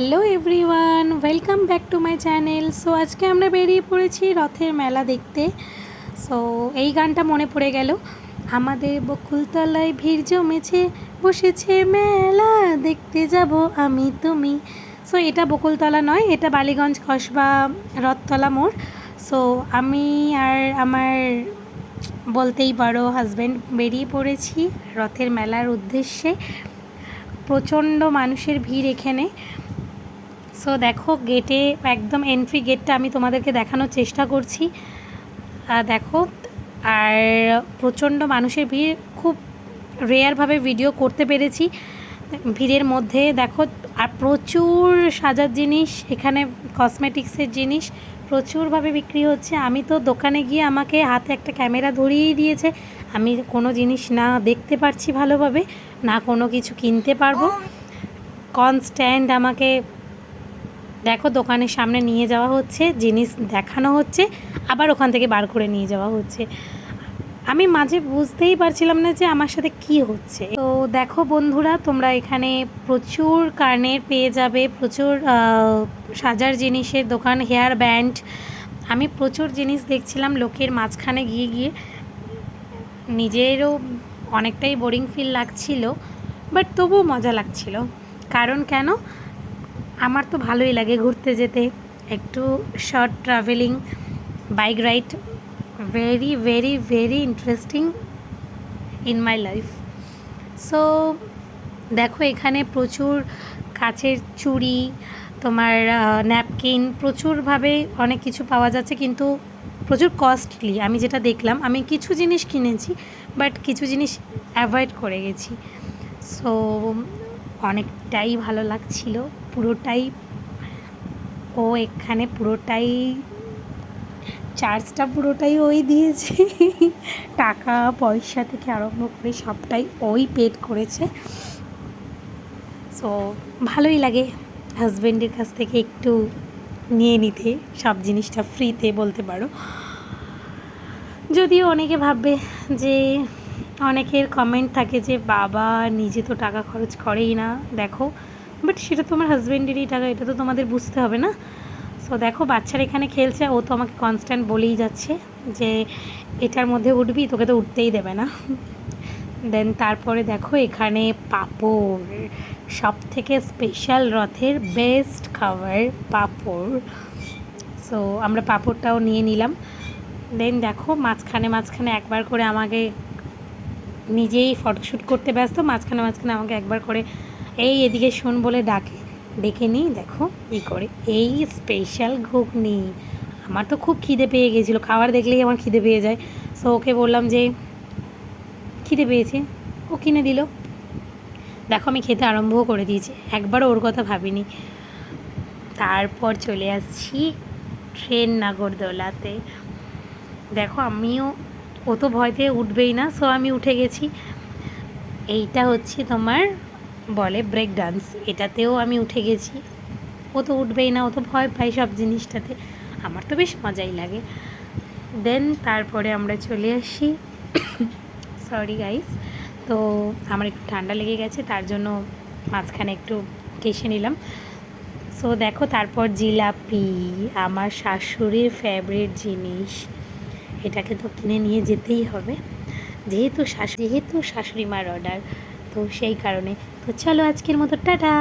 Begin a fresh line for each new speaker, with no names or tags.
Hello everyone, welcome back to my channel. So, আজকে আমরা বেরিয়ে পড়েছি রথের মেলা দেখতে। সো, এই গানটা মনে পড়ে গেল। আমাদের বকুলতলায় ভিড় জমেছে, বসেছে মেলা, দেখতে যাব আমি তুমি। সো, এটা বকুলতলা নয়, এটা বালিগঞ্জ কসবা রথতলা মোড়। সো, আমি আর আমার বলতেই পারো হাজব্যান্ড বেরিয়ে পড়েছি রথের মেলার উদ্দেশ্যে। প্রচণ্ড মানুষের ভিড় এখানে। সো দেখো গেটে একদম এন্ট্রি গেটটা আমি তোমাদেরকে দেখানোর চেষ্টা করছি। দেখো আর প্রচণ্ড মানুষের ভিড় খুব রেয়ারভাবে ভিডিও করতে পেরেছি। ভিড়ের মধ্যে দেখো আর প্রচুর সাজার জিনিস এখানে কসমেটিক্সের জিনিস প্রচুরভাবে বিক্রি হচ্ছে। আমি তো দোকানে গিয়ে আমাকে হাতে একটা ক্যামেরা ধরিয়ে দিয়েছে। আমি কোনো জিনিস না দেখতে পারছি ভালোভাবে না কোনো কিছু কিনতে পারব। কনস্ট্যান্ট আমাকে দেখো দোকানের সামনে নিয়ে যাওয়া হচ্ছে, জিনিস দেখানো হচ্ছে, আবার ওখান থেকে বার করে নিয়ে যাওয়া হচ্ছে। আমি মাঝে বুঝতেই পারছিলাম না যে আমার সাথে কি হচ্ছে। তো দেখো বন্ধুরা, তোমরা এখানে প্রচুর কানের পেয়ে যাবে, প্রচুর সাজার জিনিসের দোকান, হেয়ার ব্যান্ড। আমি প্রচুর জিনিস দেখছিলাম লোকের মাঝখানে গিয়ে গিয়ে। নিজেরও অনেকটাই বোরিং ফিল লাগছিল, বাট তবুও মজা লাগছিল। কারণ কেন? আমার তো ভালোই লাগে ঘুরতে যেতে। একটু short travelling bike ride very very very interesting in my life so দেখো এখানে প্রচুর কাচের চুড়ি, তোমার ন্যাপকিন প্রচুরভাবে অনেক কিছু পাওয়া যাচ্ছে কিন্তু প্রচুর কস্টলি আমি যেটা দেখলাম, আমি কিছু জিনিস কিনেছি বাট কিছু জিনিস অ্যাভয়েড করে গেছি। সো অনেকটাই ভালো লাগছিল, পুরোটাই, ও এখানে পুরোটাই চার্জটা পুরোটাই ওই দিয়েছে, টাকা পয়সা থেকে আরম্ভ করে সবটাই ওই পেড করেছে। সো ভালোই লাগে হাজব্যান্ডের কাছ থেকে একটু নিয়ে নিতে, সব জিনিসটা ফ্রিতে বলতে পারো। যদিও অনেকে ভাববে যে অনেকের কমেন্ট থাকে যে, বাবা, নিজে তো টাকা খরচ করেই না। দেখো বাট সেটা তোমার হাজব্যান্ডেরই টাকা, এটা তো তোমাদের বুঝতে হবে না। সো দেখো, বাচ্চারা এখানে খেলছে, ও তো আমাকে কনস্ট্যান্ট বলেই যাচ্ছে যে, এটার মধ্যে উঠবি, তোকে তো উঠতেই দেবে না। দেন তারপরে দেখো, এখানে পাপড় সব থেকে স্পেশাল রথের বেস্ট খাবার পাপড়। সো আমরা পাপড়টাও নিয়ে নিলাম। দেন দেখো, মাঝখানে মাঝখানে একবার করে আমাকে নিজেই ফটোশ্যুট করতে ব্যস্ত, মাঝখানে মাঝখানে আমাকে একবার করে, এই এদিকে শোন বলে ডাকে। ডেকে নিই, দেখো ই করে। এই স্পেশাল ঘুগনি। আমার তো খুব খিদে পেয়ে গেছিল। খাবার দেখলেই আমার খিদে পেয়ে যায়। সো ওকে বললাম যে, খিদে পেয়েছে? ও কিনে দিল। দেখো, আমি খেতে আরম্ভও করে দিয়েছি। একবারও ওর কথা ভাবিনি। তারপর চলে আসছি ট্রেন নাগরদোলাতে। দেখো, আমিও ও তো ভয় পেয়ে উঠবেই না সো আমি উঠে গেছি। এইটা হচ্ছে তোমার বলে ব্রেক ডান্স এটাতেও আমি উঠে গেছি। ও তো উঠবেই না, ও তো ভয় পায় সব জিনিসটাতে, আমার তো বেশ মজাই লাগে। দেন তারপরে আমরা চলে আসি। সরি গাইস তো আমার একটু ঠান্ডা লেগে গেছে, তার জন্য মাঝখানে একটু কেসে নিলাম। সো দেখো, তারপর জিলাপি, আমার শাশুড়ির ফেভারিট জিনিস। এটাকে তো কিনে নিয়ে যেতেই হবে। যেহেতু শাশু, যেহেতু শাশুড়ি মার অর্ডার তো সেই কারণে। তো চলো আজকের মতো, টাটা!